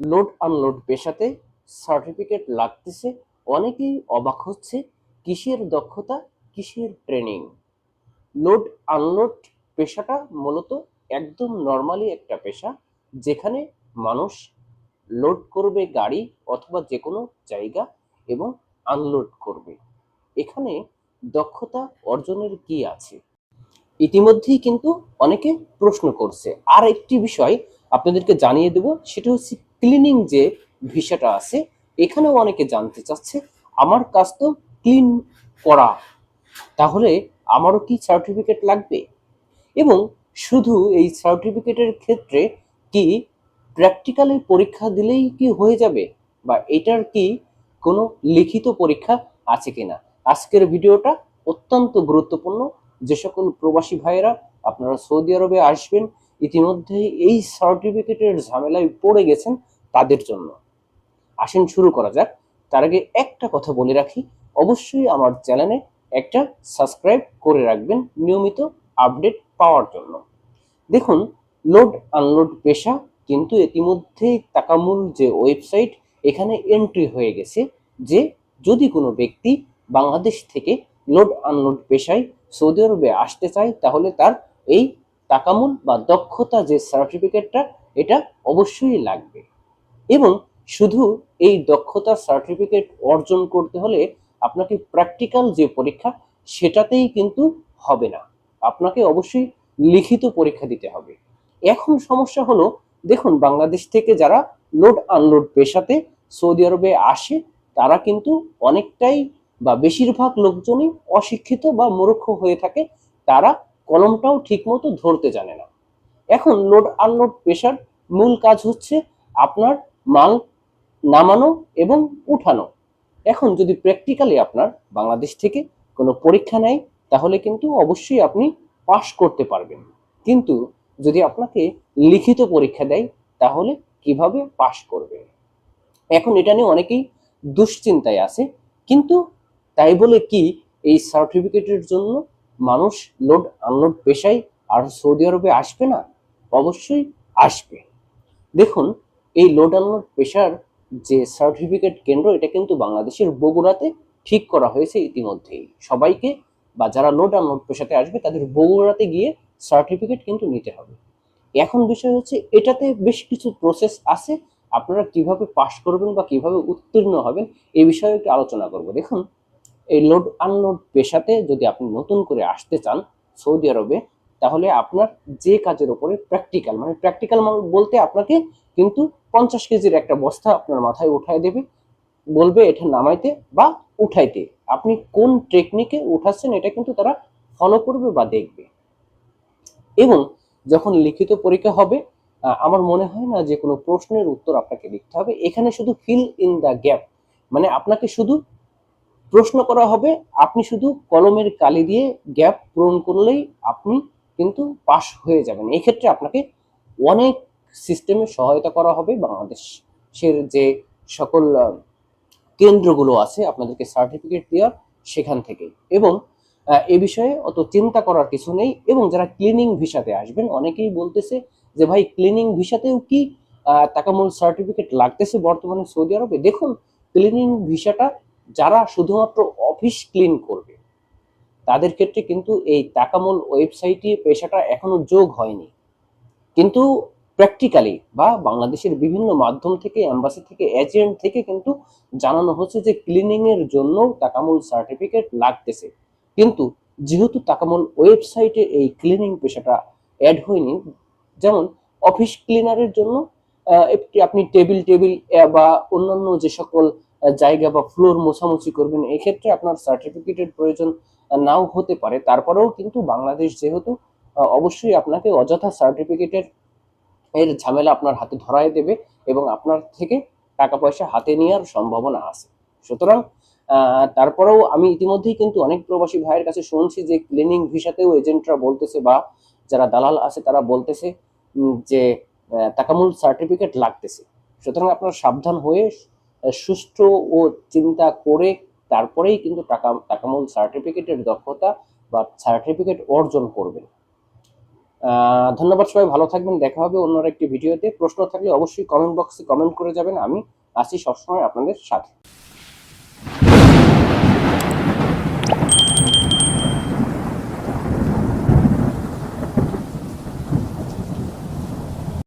Load unload পেশাতে certificate লাগতেছে, অনেকেই অবাক হচ্ছে কিসের দক্ষতা, কিসের ট্রেনিং। লোড আনলোড পেশাটা মূলত একদম নর্মালি একটা পেশা যেখানে মানুষ লোড করবে গাড়ি অথবা যে কোনো জায়গা এবং আনলোড করবে। এখানে দক্ষতা অর্জনের কি আছে? ইতিমধ্যেই কিন্তু অনেকে প্রশ্ন করছে। আর একটি বিষয় আপনাদেরকে জানিয়ে দেব, সেটা হচ্ছে ক্লিনিং যে ভিসাটা আছে, এখানেও অনেকে জানতে চাচ্ছে, আমার কাজ তো ক্লিন করা, তাহলে আমারও কি সার্টিফিকেট লাগবে? এবং শুধু এই সার্টিফিকেটের ক্ষেত্রে কি প্র্যাকটিক্যালি পরীক্ষা দিলেই কি হয়ে যাবে? বা এটার কি কোনো লিখিত পরীক্ষা আছে কিনা? আজকের ভিডিওটা অত্যন্ত গুরুত্বপূর্ণ। যে সকল প্রবাসী ভাইয়েরা আপনারা সৌদি আরবে আসবেন ইতিমধ্যেই এই সার্টিফিকেটের ঝামেলায় পড়ে গেছেন তাদের জন্য। আসেন শুরু করা যাক। তার আগে একটা কথা বলে রাখি। অবশ্যই আমার চ্যানেলে একটা সাবস্ক্রাইব করে রাখবেন নিয়মিত আপডেট পাওয়ার জন্য। দেখুন, লোড আনলোড পেশা কিন্তু ইতিমধ্যেই তাকামুল যে ওয়েবসাইট, এখানে এন্ট্রি হয়ে গেছে যে যদি কোনো ব্যক্তি বাংলাদেশ থেকে লোড আনলোড পেশায় সৌদি আরবে আসতে চায়, তাহলে তার এই তাকামুল বা দক্ষতা যে সার্টিফিকেটটা এটা অবশ্যই লাগবে। এবং শুধু এই দক্ষতার সার্টিফিকেট অর্জন করতে হলে আপনাকে প্র্যাকটিক্যাল যে পরীক্ষা, সেটাতেই কিন্তু হবে না। আপনাকে অবশ্যই লিখিত পরীক্ষা দিতে হবে। এখন সমস্যা হলো, দেখুন, বাংলাদেশ থেকে যারা লোড আনলোড পেশাতে সৌদি আরবে আসে, তারা কিন্তু অনেকটাই বা বেশিরভাগ লোকজনই অশিক্ষিত বা মূর্খ হয়ে থাকে। তারা কলমটাও ঠিকমতো ধরতে জানে না। এখন লোড আনলোড প্রেশার মূল কাজ হচ্ছে আপনার মাল নামানো এবং উঠানো। এখন যদি প্র্যাকটিক্যালি আপনার বাংলাদেশ থেকে কোনো পরীক্ষা নেয়, তাহলে কিন্তু অবশ্যই আপনি পাশ করতে পারবেন। কিন্তু যদি আপনাকে লিখিত পরীক্ষা দেয়, তাহলে কীভাবে পাশ করবেন? এখন এটা নিয়ে অনেকেই দুশ্চিন্তায় আছে, কিন্তু তাই বলে কি এই সার্টিফিকেটের জন্য মানুষ লোড, আনলোড পেশায় আর সৌদি আরবে আসবে না? অবশ্যই আসবে। দেখুন, এই লোড, আনলোড পেশার যে সার্টিফিকেট কেন্দ্র, এটা কিন্তু বাংলাদেশের বগুড়াতে ঠিক করা হয়েছে ইতিমধ্যেই। সবাইকে বা যারা লোড, আনলোড পেশাতে আসবে, তাদের বগুড়াতে গিয়ে সার্টিফিকেট কিন্তু নিতে হবে। এখন বিষয় হচ্ছে, এটাতে বেশ কিছু প্রসেস আছে। আপনারা কীভাবে পাশ করবেন বা কীভাবে উত্তীর্ণ হবেন এই বিষয়ে একটু আলোচনা করব। দেখুন এই লোড আনলোড পেশাতে যদি আপনি নতুন করে আসতে চান সৌদি আরবে, তাহলে আপনার যে কাজের উপরে প্র্যাকটিক্যাল মানে প্র্যাকটিক্যাল বলতে আপনাকে কিন্তু পঞ্চাশ কেজির একটা বস্তা আপনার মাথায় উঠায় দেবে, বলবে এটা নামাইতে বা উঠাইতে। আপনি কোন টেকনিকে উঠাচ্ছেন এটা কিন্তু তারা ফলো করবে বা দেখবে। এবং যখন লিখিত পরীক্ষা হবে আমার মনে হয় না যে কোনো প্রশ্নের উত্তর আপনাকে লিখতে হবে। এখানে শুধু ফিল ইন দ্য গ্যাপ মানে আপনাকে শুধু প্রশ্ন করা হবে, আপনি শুধু কলমের কালি দিয়ে গ্যাপ পূরণ করলেই আপনি কিন্তু পাশ হয়ে যাবেন। এই ক্ষেত্রে আপনাকে অনেক সিস্টেমে সহায়তা করা হবে। বাংলাদেশের যে সকল কেন্দ্রগুলো আছে, আপনাদেরকে সার্টিফিকেট দেওয়ার সেখান থেকে। এবং এ বিষয়ে অত চিন্তা করার কিছু নেই। এবং যারা ক্লিনিং ভিসাতে আসবেন, অনেকেই বলতেছে যে, ভাই, ক্লিনিং ভিসাতেও কি তাকামুল সার্টিফিকেট লাগতেছে বর্তমানে সৌদি আরবে? দেখুন, ক্লিনিং ভিসাটা যারা শুধুমাত্র অফিস ক্লিন করবে, তাদের ক্ষেত্রে কিন্তু এই তাকামুল ওয়েবসাইটে পেশাটা এখনও যোগ হয়নি। কিন্তু প্র্যাকটিক্যালি বা বাংলাদেশের বিভিন্ন মাধ্যম থেকে এম্বাসি থেকে এজেন্ট থেকে কিন্তু জানানো হচ্ছে যে ক্লিনিং এর জন্য তাকামুল সার্টিফিকেট লাগতেছে। কিন্তু যেহেতু তাকামুল ওয়েবসাইটে এই ক্লিনিং পেশাটা অ্যাড হয়নি, যেমন অফিস ক্লিনারের জন্য আপনি টেবিল টেবিল বা অন্যান্য যে সকল জায়গা বা ফ্লোর মোছামুছি করবেন এক্ষেত্রে আপনার সার্টিফিকেটের প্রয়োজন নাও হতে পারে। তারপরেও কিন্তু বাংলাদেশ যেহেতু অবশ্যই আপনাকে অযথা সার্টিফিকেটের এর ঝামেলা আপনার হাতে ধরায় দেবে এবং আপনার থেকে টাকা পয়সা হাতে নেওয়ার সম্ভাবনা আছে। সুতরাং তারপরেও আমি ইতিমধ্যেই কিন্তু অনেক প্রবাসী ভাইয়ের কাছে শুনছি যে ক্লিনিং ভিসাতেও এজেন্টরা বলতেছে বা যারা দালাল আছে তারা বলতেছে যে আহ, তাকামুল সার্টিফিকেট লাগতেছে। সুতরাং আপনার সাবধান হয়ে সুষ্ঠু ও চিন্তা করে তারপরেই কিন্তু টাকা তাকামুল সার্টিফিকেটের দক্ষতা বা সার্টিফিকেট অর্জন করবেন। ধন্যবাদ সবাই, ভালো থাকবেন, দেখা হবে অন্য একটি ভিডিওতে। প্রশ্ন থাকলে অবশ্যই কমেন্ট বক্সে কমেন্ট করে যাবেন। আমি আসি সবসময় আপনাদের সাথে।